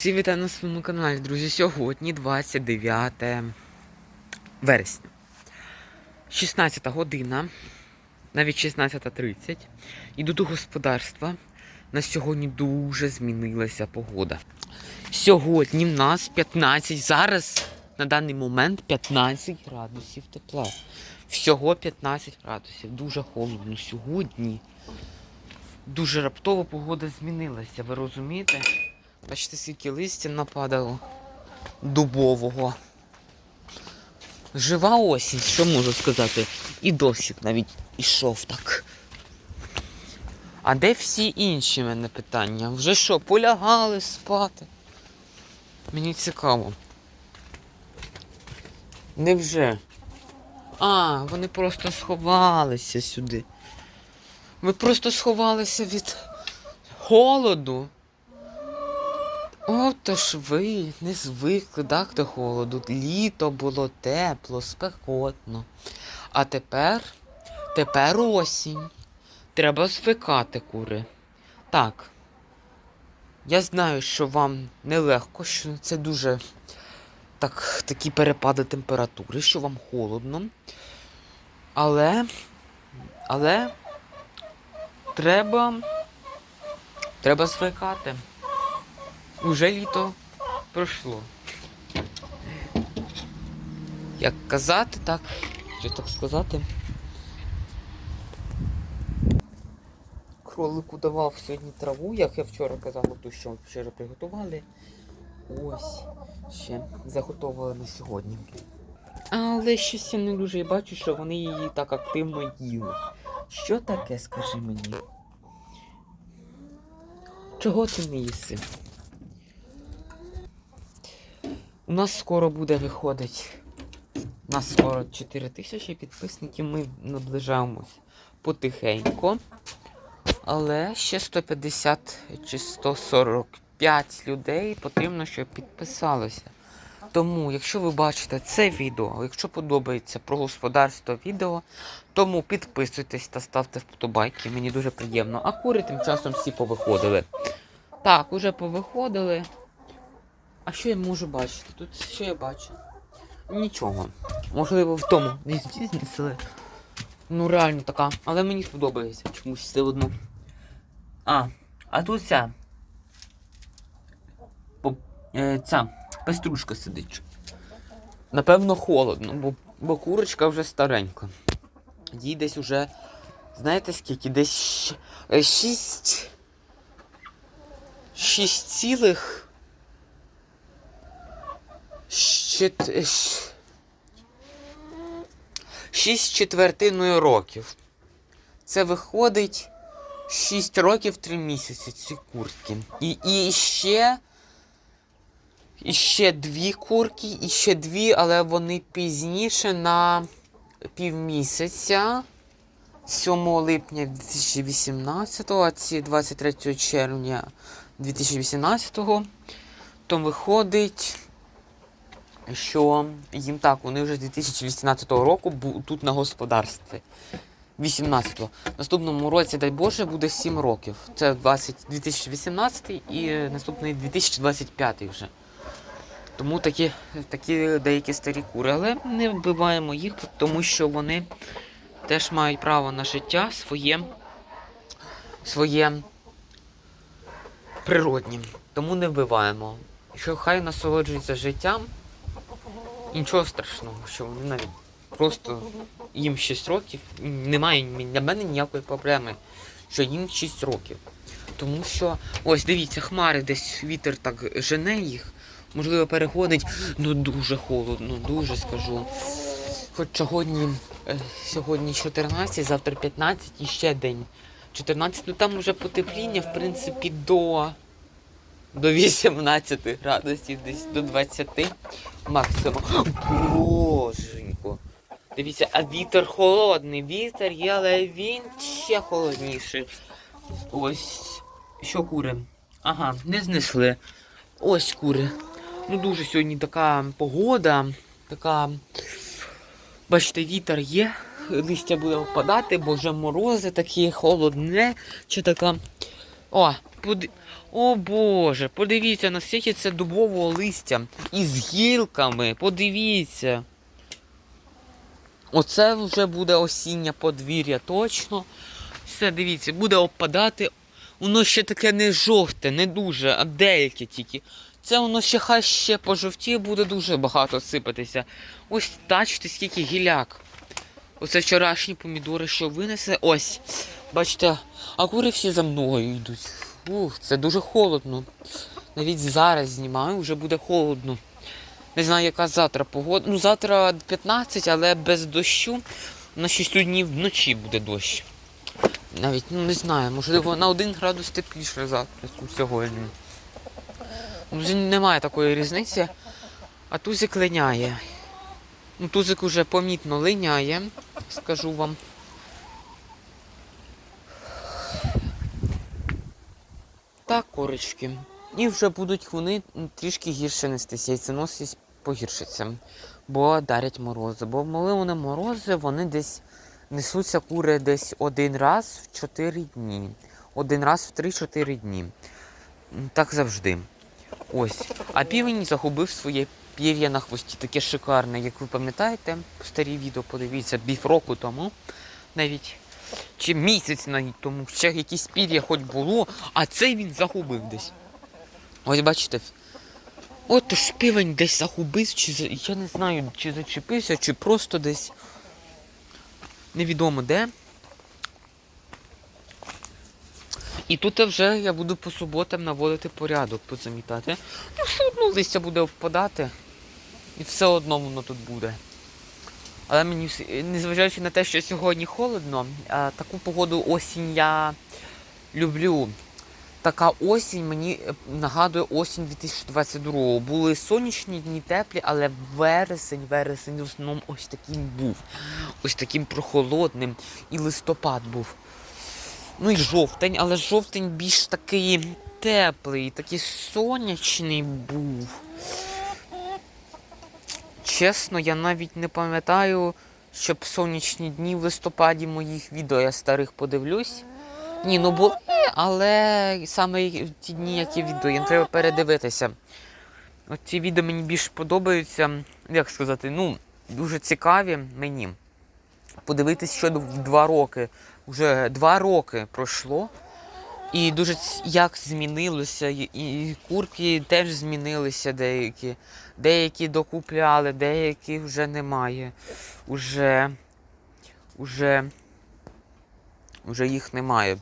Всі вітаю на своєму каналі, друзі. Сьогодні 29 вересня. 16 година, навіть 16.30. Іду до господарства. На сьогодні дуже змінилася погода. Сьогодні в нас 15, зараз на даний момент 15 градусів тепла. Всього 15 градусів. Дуже холодно сьогодні. Дуже раптово погода змінилася, ви розумієте? Бачите, скільки листя нападало дубового. Жива осінь, що можу сказати. І дощик навіть ішов так. А де всі інші мене питання? Вже що, полягали спати? Мені цікаво. Невже? А, вони просто сховалися сюди. Ви просто сховалися від холоду. Ото ж ви не звикли так, до холоду. Літо було тепло, спекотно. А тепер, тепер осінь. Треба звикати, кури. Так. Я знаю, що вам нелегко, що це дуже так, такі перепади температури, що вам холодно. Але, але треба, треба звикати. Уже літо пройшло. Як казати, так, що так сказати. Кролику давав сьогодні траву, як я вчора казав, ту, що вчора приготували. Ось, ще заготовили на сьогодні. Але щось я не дуже бачу, що вони її так активно їли. Що таке, скажи мені? Чого ти не їси? У нас скоро буде виходить. У нас скоро 4 тисячі підписників. Ми наближаємось потихеньку. Але ще 150 чи 145 людей потрібно, щоб підписалося. Тому, якщо ви бачите це відео, якщо подобається про господарство відео, тому підписуйтесь та ставте вподобайки. Мені дуже приємно. А кури тим часом всі повиходили. Так, уже повиходили. А що я можу бачити? Тут що я бачу? Нічого. Можливо, в тому знесли. Ну реально така. Але мені сподобається чомусь все одно. А, а тут ця. По, е, ця пеструшка сидить. Напевно, холодно, бо, бо курочка вже старенька. Їй десь уже. Знаєте скільки? Десь щ- е, шість. Шість цілих. Щит... щ- Шість четвертиною років. Це виходить 6 років 3 місяці ці курки. І, і ще. І ще дві курки, і ще дві, але вони пізніше на півмісяця. 7 липня 2018, а ці 23 червня 2018. То виходить що їм так, вони вже з 2018 року тут на господарстві. 18-го. Наступному році, дай Боже, буде 7 років. Це 20, 2018 і наступний 2025 вже. Тому такі, такі деякі старі кури. Але не вбиваємо їх, тому що вони теж мають право на життя своє, своє природнє. Тому не вбиваємо. Що хай насолоджуються життям. Нічого страшного, що вони навіть просто їм 6 років, немає для мене ніякої проблеми, що їм 6 років. Тому що, ось дивіться, хмари десь вітер так жене їх, можливо, переходить, ну дуже холодно, дуже скажу. Хоч сьогодні, е, сьогодні 14, завтра 15 і ще день. 14, ну там вже потепління, в принципі, до до 18 градусів, десь до 20 максимум. Боженько. Дивіться, а вітер холодний, вітер є, але він ще холодніший. Ось. Що кури? Ага, не знесли. Ось кури. Ну дуже сьогодні така погода, така. Бачите, вітер є, листя буде впадати, бо вже морози такі холодне, чи така. О, Поди... О Боже, подивіться, наскільки це дубового листя. Із гілками, подивіться. Оце вже буде осіннє подвір'я, точно. Все, дивіться, буде опадати. Воно ще таке не жовте, не дуже, а деяке тільки. Це воно ще хай ще пожовтіє, буде дуже багато сипатися. Ось бачите, скільки гіляк. Оце вчорашні помідори, що винесли. Ось. Бачите, а кури всі за мною йдуть. Ух, це дуже холодно. Навіть зараз знімаю, вже буде холодно. Не знаю, яка завтра погода. Ну, завтра 15, але без дощу. На 6 днів вночі буде дощ. Навіть ну не знаю, можливо, на 1 градус тепліше завтра сьогодні. Ну, немає такої різниці. А тузик линяє. Ну, тузик уже помітно линяє, скажу вам. Так, корочки. І вже будуть вони трішки гірше нестися, і яйценосість погіршиться, бо дарять морози. Бо коли вони морози, вони десь несуться кури десь один раз в 4 дні. Один раз в 3-4 дні. Так завжди. Ось. А півень загубив своє пір'я на хвості. Таке шикарне, як ви пам'ятаєте, старі відео подивіться, півроку тому навіть. Чи місяць навіть тому, ще якісь пір'я хоч було, а цей він загубив десь. Ось бачите. От ж півень десь загубив, чи я не знаю, чи зачепився, чи просто десь невідомо де. І тут вже я буду по суботам наводити порядок, позамітати. Ну, все одно листя буде впадати. І все одно воно тут буде. Але мені, незважаючи на те, що сьогодні холодно, таку погоду осінь я люблю. Така осінь мені е, нагадує осінь 2022 Були сонячні дні теплі, але вересень, вересень в основному ось таким був. Ось таким прохолодним. І листопад був. Ну і жовтень, але жовтень більш такий теплий, такий сонячний був. Чесно, я навіть не пам'ятаю, щоб сонячні дні в листопаді моїх відео я старих подивлюсь. Ні, ну були, але саме ті дні, які відео, їм треба передивитися. От ці відео мені більш подобаються, як сказати, ну, дуже цікаві мені. Подивитись, що в два роки. Уже два роки пройшло. І дуже як змінилося, і, курки теж змінилися деякі. Деякі докупляли, деякі вже немає. Уже, уже, уже їх немає.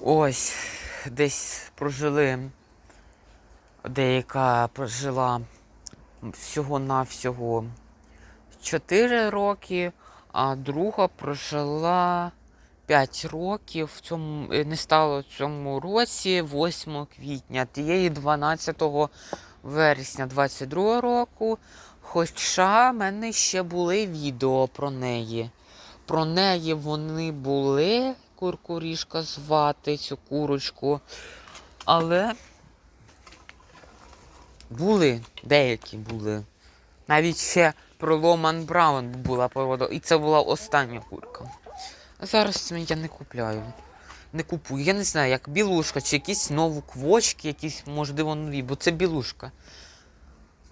Ось, десь прожили. Деяка прожила всього-навсього 4 роки, а друга прожила 5 років. В цьому е, не стало цьому році, 8 квітня, тієї 12 вересня 22 року. Хоча в мене ще були відео про неї. Про неї вони були, куркурішка звати цю курочку. Але були, деякі були. Навіть ще про Ломан Браун була порода, і це була остання курка. Зараз я не купляю. Не купую. Я не знаю, як білушка, чи якісь нові квочки, якісь, можливо, нові, бо це білушка.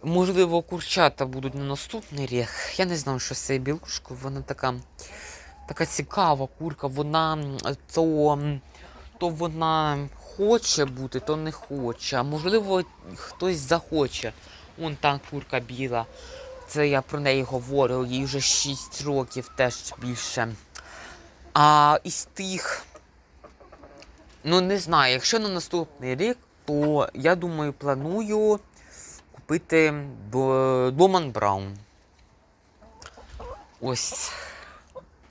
Можливо, курчата будуть на наступний рік. Я не знаю, що з цією білушкою. Вона така, така цікава курка. Вона то, то вона хоче бути, то не хоче. А можливо, хтось захоче. Вон та курка біла. Це я про неї говорю, їй вже 6 років теж більше. А із тих. Ну, не знаю, якщо на наступний рік, то я думаю, планую купити Доман Браун. Ось.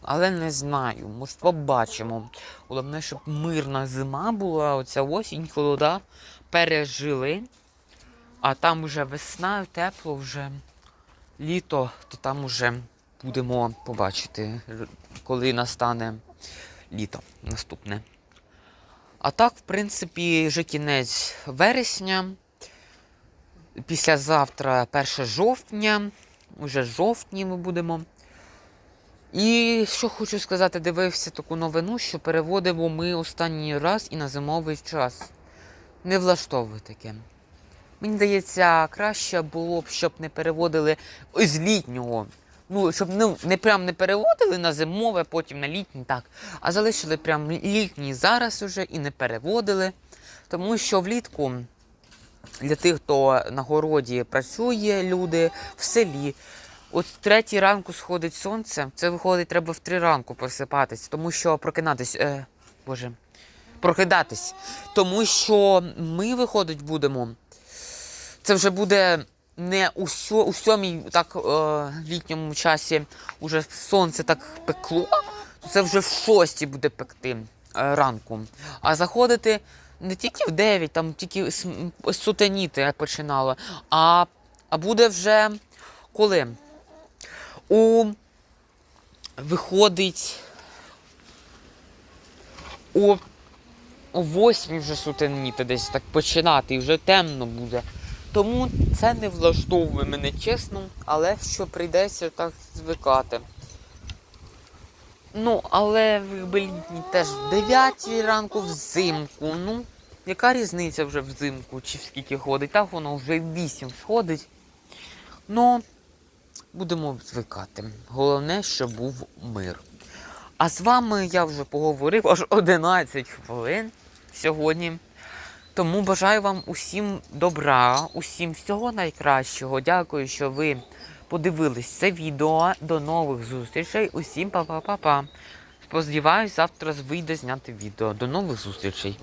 Але не знаю, може побачимо. Головне, щоб мирна зима була, оця осінь, холода пережили. А там вже весна, тепло вже літо, то там уже будемо побачити, коли настане літо наступне. А так, в принципі, вже кінець вересня. Післязавтра 1 жовтня. Уже жовтні ми будемо. І що хочу сказати, дивився таку новину, що переводимо ми останній раз і на зимовий час. Не влаштовує таке. Мені здається, краще було б, щоб не переводили з літнього. Ну, щоб ну, не прям не переводили на зимове, потім на літній, так. А залишили прям літній зараз уже і не переводили. Тому що влітку для тих, хто на городі працює, люди в селі. От третій ранку сходить сонце, це виходить, треба в три ранку просипатись, тому що прокинатись. Е, боже, прокидатись. Тому що ми, виходить, будемо. Це вже буде не у, у сьомій так, е, літньому часі уже сонце так пекло, то це вже в шостій буде пекти е, ранку. А заходити не тільки в 9, там тільки сутеніти починало, а, а буде вже коли? У виходить у, о восьмій вже сутеніти десь так починати, і вже темно буде. Тому це не влаштовує мене чесно, але що прийдеться так звикати. Ну, але якби літній теж в 9 ранку взимку. Ну, яка різниця вже взимку, чи скільки ходить? Так воно вже в 8 сходить. Ну, будемо звикати. Головне, щоб був мир. А з вами я вже поговорив аж 11 хвилин сьогодні. Тому бажаю вам усім добра, усім всього найкращого. Дякую, що ви подивились це відео. До нових зустрічей. Усім па-па-па-па. Сподіваюсь, завтра вийде зняти відео. До нових зустрічей.